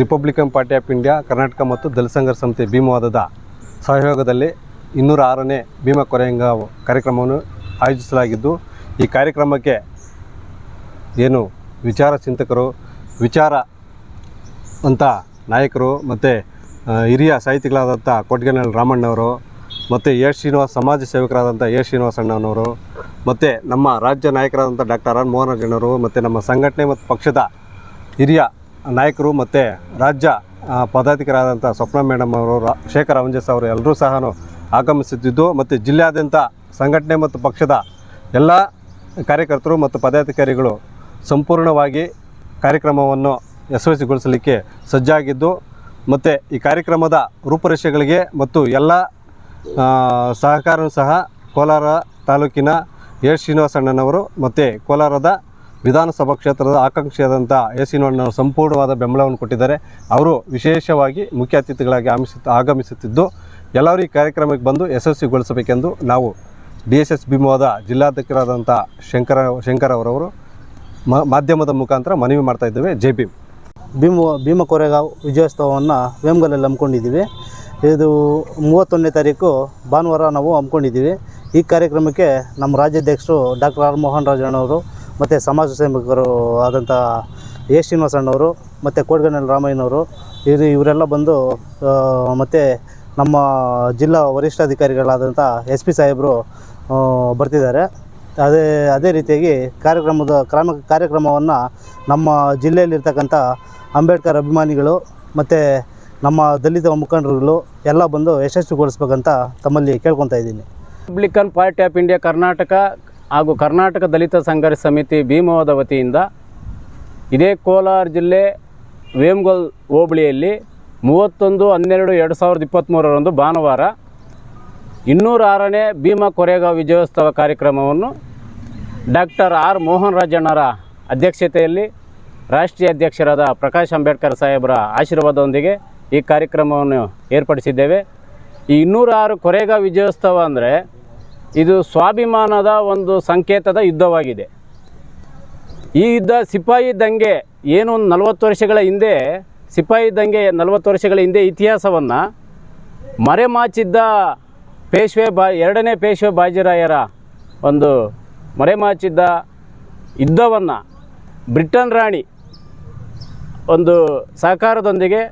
Republican party of India Karnataka ಮತ್ತು ದಲಿತ ಸಂಘರ್ಷ ಸಮಿತಿ ಭೀಮವಾದದ ಸಹಯೋಗದಲ್ಲಿ ಇನ್ನೂರ ಆರನೇ ಭೀಮ ಕೊರೆಯಂಗ ಕಾರ್ಯಕ್ರಮವನ್ನು ಆಯೋಜಿಸಲಾಗಿದ್ದು, ಈ ಕಾರ್ಯಕ್ರಮಕ್ಕೆ ಏನು ವಿಚಾರ ಚಿಂತಕರು, ವಿಚಾರ ಅಂತ ನಾಯಕರು ಮತ್ತು ಹಿರಿಯ ಸಾಹಿತಿಗಳಾದಂಥ ಕೊಟ್ಗೆನಹಳ್ಳಿ ರಾಮಣ್ಣವರು ಮತ್ತು ಎ. ಶ್ರೀನಿವಾಸ್ ಸಮಾಜ ಸೇವಕರಾದಂಥ ಎ. ಶ್ರೀನಿವಾಸ ಅಣ್ಣನವರು ಮತ್ತು ನಮ್ಮ ರಾಜ್ಯ ನಾಯಕರಾದಂಥ ಡಾಕ್ಟರ್ ಆರ್. ಮೋಹನ್ ರಾಜಣ್ಣವರು ಮತ್ತು ನಮ್ಮ ಸಂಘಟನೆ ಮತ್ತು ಪಕ್ಷದ ಹಿರಿಯ ನಾಯಕರು ಮತ್ತು ರಾಜ್ಯ ಪದಾಧಿಕಾರಿಯಾದಂಥ ಸ್ವಪ್ನ ಮೇಡಮ್ ಅವರು ಶೇಖರ ಅವಂಜಸ್ ಅವರು ಎಲ್ಲರೂ ಸಹ ಆಗಮಿಸುತ್ತಿದ್ದು ಮತ್ತು ಜಿಲ್ಲೆಯಾದ್ಯಂತ ಸಂಘಟನೆ ಮತ್ತು ಪಕ್ಷದ ಎಲ್ಲ ಕಾರ್ಯಕರ್ತರು ಮತ್ತು ಪದಾಧಿಕಾರಿಗಳು ಸಂಪೂರ್ಣವಾಗಿ ಕಾರ್ಯಕ್ರಮವನ್ನು ಯಶಸ್ವಿಗೊಳಿಸಲಿಕ್ಕೆ ಸಜ್ಜಾಗಿದ್ದು ಮತ್ತು ಈ ಕಾರ್ಯಕ್ರಮದ ರೂಪುರೇಷೆಗಳಿಗೆ ಮತ್ತು ಎಲ್ಲ ಸಹಕಾರವೂ ಸಹ ಕೋಲಾರ ತಾಲೂಕಿನ ಎ ಶ್ರೀನಿವಾಸಣ್ಣನವರು ಮತ್ತು ಕೋಲಾರದ ವಿಧಾನಸಭಾ ಕ್ಷೇತ್ರದ ಆಕಾಂಕ್ಷಿಯಾದಂಥ ಎ ನೋಡಿನವರು ಸಂಪೂರ್ಣವಾದ ಬೆಂಬಲವನ್ನು ಕೊಟ್ಟಿದ್ದಾರೆ. ಅವರು ವಿಶೇಷವಾಗಿ ಮುಖ್ಯ ಅತಿಥಿಗಳಾಗಿ ಆಮಿಸುತ್ತ ಆಗಮಿಸುತ್ತಿದ್ದು, ಎಲ್ಲರೂ ಈ ಕಾರ್ಯಕ್ರಮಕ್ಕೆ ಬಂದು ಯಶಸ್ವಿಗೊಳಿಸಬೇಕೆಂದು ನಾವು ಡಿ ಎಸ್ ಎಸ್ ಬಿಮೋದ ಜಿಲ್ಲಾಧ್ಯಕ್ಷರಾದಂಥ ಶಂಕರ, ಶಂಕರ್ ಅವರವರು ಮಾಧ್ಯಮದ ಮುಖಾಂತರ ಮನವಿ ಮಾಡ್ತಾ ಇದ್ದೇವೆ. ಜೆ ಭೀಮ್. ಭೀಮ ಭೀಮ ಕೊರೆಗಾವ್ ವಿಜಯೋತ್ಸವವನ್ನು ವೇಮ್ಗಲಲ್ಲಿ ಹಮ್ಮಿಕೊಂಡಿದ್ದೀವಿ. ಇದು ಮೂವತ್ತೊಂದನೇ ತಾರೀಕು ಭಾನುವಾರ ನಾವು ಹಮ್ಮಿಕೊಂಡಿದ್ದೀವಿ. ಈ ಕಾರ್ಯಕ್ರಮಕ್ಕೆ ನಮ್ಮ ರಾಜ್ಯಾಧ್ಯಕ್ಷರು ಡಾಕ್ಟರ್ ಆರ್ ಮೋಹನ್ ರಾಜಣ್ಣವರು ಮತ್ತು ಸಮಾಜ ಸೇವಕರು ಆದಂಥ ಎ ಶ್ರೀನಿವಾಸಣ್ಣವರು ಮತ್ತು ಕೋಡ್ಗನಲ್ಲಿ ರಾಮಯ್ಯನವರು ಇವರು ಇವರೆಲ್ಲ ಬಂದು ಮತ್ತು ನಮ್ಮ ಜಿಲ್ಲಾ ವರಿಷ್ಠಾಧಿಕಾರಿಗಳಾದಂಥ ಎಸ್ ಪಿ ಸಾಹೇಬರು ಬರ್ತಿದ್ದಾರೆ. ಅದೇ ಅದೇ ರೀತಿಯಾಗಿ ಕಾರ್ಯಕ್ರಮದ ಕ್ರಮ, ಕಾರ್ಯಕ್ರಮವನ್ನು ನಮ್ಮ ಜಿಲ್ಲೆಯಲ್ಲಿರ್ತಕ್ಕಂಥ ಅಂಬೇಡ್ಕರ್ ಅಭಿಮಾನಿಗಳು, ಮತ್ತು ನಮ್ಮ ದಲಿತ ಮುಖಂಡರುಗಳು ಎಲ್ಲ ಬಂದು ಯಶಸ್ವಿಗೊಳಿಸ್ಬೇಕಂತ ತಮ್ಮಲ್ಲಿ ಕೇಳ್ಕೊತಾ ಇದ್ದೀನಿ. Republican party of India Karnataka ಹಾಗೂ ಕರ್ನಾಟಕ ದಲಿತ ಸಂಘರ್ಷ ಸಮಿತಿ ಭೀಮವಾದ ವತಿಯಿಂದ ಇದೇ ಕೋಲಾರ ಜಿಲ್ಲೆ ವೇಮಗೋಲ್ ಹೋಬಳಿಯಲ್ಲಿ ಮೂವತ್ತೊಂದು, ಹನ್ನೆರಡು, ಎರಡು ಸಾವಿರದ ಇಪ್ಪತ್ತ್ಮೂರರಂದು ಭಾನುವಾರ ಇನ್ನೂರ ಆರನೇ ಭೀಮಾ ಕೊರೆಗಾಂವ್ ವಿಜಯೋತ್ಸವ ಕಾರ್ಯಕ್ರಮವನ್ನು ಡಾಕ್ಟರ್ ಆರ್ ಮೋಹನ್ ರಾಜಣ್ಣರ ಅಧ್ಯಕ್ಷತೆಯಲ್ಲಿ ರಾಷ್ಟ್ರೀಯ ಅಧ್ಯಕ್ಷರಾದ ಪ್ರಕಾಶ್ ಅಂಬೇಡ್ಕರ್ ಸಾಹೇಬರ ಆಶೀರ್ವಾದದೊಂದಿಗೆ ಈ ಕಾರ್ಯಕ್ರಮವನ್ನು ಏರ್ಪಡಿಸಿದ್ದೇವೆ. ಈ ಇನ್ನೂರ ಆರು ಕೊರೆಗಾಂವ್ ವಿಜಯೋತ್ಸವ ಅಂದರೆ ಇದು ಸ್ವಾಭಿಮಾನದ ಒಂದು ಸಂಕೇತದ ಯುದ್ಧವಾಗಿದೆ. ಈ ಯುದ್ಧ ಸಿಪಾಯಿ ದಂಗೆ ಏನು ನಲವತ್ತು ವರ್ಷಗಳ ಹಿಂದೆ, ಸಿಪಾಯಿ ದಂಗೆ ನಲವತ್ತು ವರ್ಷಗಳ ಹಿಂದೆ ಇತಿಹಾಸವನ್ನು ಮರೆಮಾಚಿದ್ದ ಪೇಶ್ವೆ ಬಾ, ಎರಡನೇ ಪೇಶ್ವೆ ಬಾಜಿರಾಯರ ಒಂದು ಮರೆಮಾಚಿದ್ದ ಯುದ್ಧವನ್ನು ಬ್ರಿಟನ್ ರಾಣಿ ಒಂದು ಸಹಕಾರದೊಂದಿಗೆ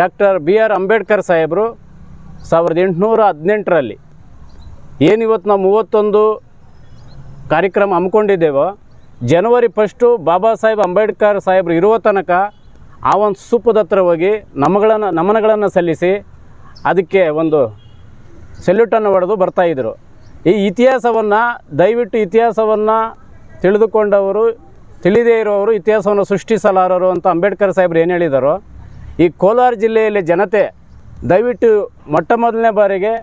ಡಾಕ್ಟರ್ ಬಿ ಆರ್ ಅಂಬೇಡ್ಕರ್ ಸಾಹೇಬರು ಸಾವಿರದ ಎಂಟುನೂರ ಹದಿನೆಂಟರಲ್ಲಿ ಏನಿವತ್ತು ನಾವು ಮೂವತ್ತೊಂದು ಕಾರ್ಯಕ್ರಮ ಹಮ್ಮಿಕೊಂಡಿದ್ದೇವೋ ಜನವರಿ ಫಸ್ಟು ಬಾಬಾ ಸಾಹೇಬ್ ಅಂಬೇಡ್ಕರ್ ಸಾಹೇಬ್ರು ಇರುವ ತನಕ ಆ ಒಂದು ಸೂಪದ ಹತ್ರ ಹೋಗಿ ನಮಗಳನ್ನು, ನಮನಗಳನ್ನು ಸಲ್ಲಿಸಿ ಅದಕ್ಕೆ ಒಂದು ಸೆಲ್ಯೂಟನ್ನು ಹೊಡೆದು ಬರ್ತಾಯಿದ್ರು ಈ ಇತಿಹಾಸವನ್ನು, ದಯವಿಟ್ಟು ಇತಿಹಾಸವನ್ನು ತಿಳಿದುಕೊಂಡವರು, ತಿಳಿದೇ ಇರುವವರು ಇತಿಹಾಸವನ್ನು ಸೃಷ್ಟಿಸಲಾರರು ಅಂತ ಅಂಬೇಡ್ಕರ್ ಸಾಹೇಬ್ರು ಏನು ಹೇಳಿದಾರೋ, ಈ ಕೋಲಾರ ಜಿಲ್ಲೆಯಲ್ಲಿ ಜನತೆ ದಯವಿಟ್ಟು ಮೊಟ್ಟ ಮೊದಲನೇ ಬಾರಿಗೆ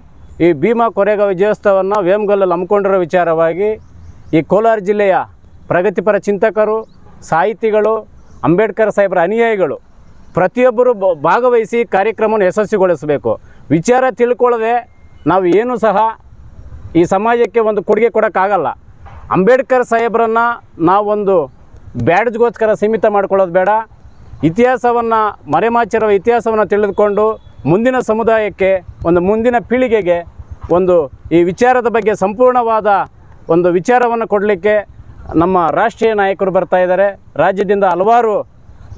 ಈ ಭೀಮಾ ಕೊರೆಗಾಂವ್ ವಿಜಯೋತ್ಸವವನ್ನು ವೇಮಗಲ್ಲಲ್ಲಿ ಹಮ್ಮಿಕೊಂಡಿರೋ ವಿಚಾರವಾಗಿ ಈ ಕೋಲಾರ ಜಿಲ್ಲೆಯ ಪ್ರಗತಿಪರ ಚಿಂತಕರು, ಸಾಹಿತಿಗಳು, ಅಂಬೇಡ್ಕರ್ ಸಾಹೇಬರ ಅನುಯಾಯಿಗಳು ಪ್ರತಿಯೊಬ್ಬರು ಭಾಗವಹಿಸಿ ಕಾರ್ಯಕ್ರಮವನ್ನು ಯಶಸ್ವಿಗೊಳಿಸಬೇಕು. ವಿಚಾರ ತಿಳ್ಕೊಳ್ಳದೆ ನಾವು ಏನೂ ಸಹ ಈ ಸಮಾಜಕ್ಕೆ ಒಂದು ಕೊಡುಗೆ ಕೊಡೋಕ್ಕಾಗಲ್ಲ. ಅಂಬೇಡ್ಕರ್ ಸಾಹೇಬರನ್ನು ನಾವೊಂದು ಬ್ಯಾಡ್ಜ್ಗೋಸ್ಕರ ಸೀಮಿತ ಮಾಡ್ಕೊಳ್ಳೋದು ಬೇಡ. ಇತಿಹಾಸವನ್ನು ಮರೆಮಾಚಿರುವ ಇತಿಹಾಸವನ್ನು ತಿಳಿದುಕೊಂಡು ಮುಂದಿನ ಸಮುದಾಯಕ್ಕೆ, ಒಂದು ಮುಂದಿನ ಪೀಳಿಗೆಗೆ ಒಂದು ಈ ವಿಚಾರದ ಬಗ್ಗೆ ಸಂಪೂರ್ಣವಾದ ಒಂದು ವಿಚಾರವನ್ನು ಕೊಡಲಿಕ್ಕೆ ನಮ್ಮ ರಾಷ್ಟ್ರೀಯ ನಾಯಕರು ಬರ್ತಾ ಇದ್ದಾರೆ. ರಾಜ್ಯದಿಂದ ಹಲವಾರು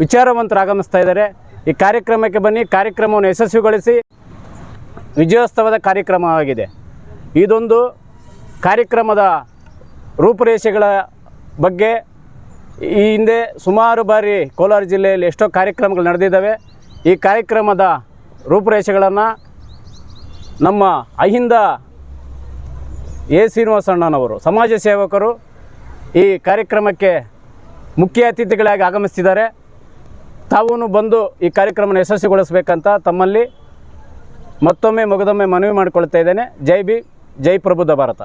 ವಿಚಾರವಂತರು ಆಗಮಿಸ್ತಾ ಇದ್ದಾರೆ. ಈ ಕಾರ್ಯಕ್ರಮಕ್ಕೆ ಬನ್ನಿ. ಕಾರ್ಯಕ್ರಮವನ್ನು ಯಶಸ್ವಿಗೊಳಿಸಿ. ವಿಜಯೋತ್ಸವದ ಕಾರ್ಯಕ್ರಮವಾಗಿದೆ. ಇದೊಂದು ಕಾರ್ಯಕ್ರಮದ ರೂಪುರೇಷೆಗಳ ಬಗ್ಗೆ ಈ ಹಿಂದೆ ಸುಮಾರು ಬಾರಿ ಕೋಲಾರ ಜಿಲ್ಲೆಯಲ್ಲಿ ಎಷ್ಟೋ ಕಾರ್ಯಕ್ರಮಗಳು ನಡೆದಿದ್ದಾವೆ. ಈ ಕಾರ್ಯಕ್ರಮದ ರೂಪುರೇಷೆಗಳನ್ನು ನಮ್ಮ ಅಹಿಂದ ಎ ಶ್ರೀನಿವಾಸಣ್ಣನವರು, ಸಮಾಜ ಸೇವಕರು ಈ ಕಾರ್ಯಕ್ರಮಕ್ಕೆ ಮುಖ್ಯ ಅತಿಥಿಗಳಾಗಿ ಆಗಮಿಸ್ತಿದ್ದಾರೆ. ತಾವೂ ಬಂದು ಈ ಕಾರ್ಯಕ್ರಮನ ಯಶಸ್ವಿಗೊಳಿಸಬೇಕಂತ ತಮ್ಮಲ್ಲಿ ಮತ್ತೊಮ್ಮೆ ಮುಗದೊಮ್ಮೆ ಮನವಿ ಮಾಡಿಕೊಳ್ತಾ ಇದ್ದೇನೆ. ಜೈ ಬಿ ಜೈ ಪ್ರಬುದ್ಧ ಭಾರತ.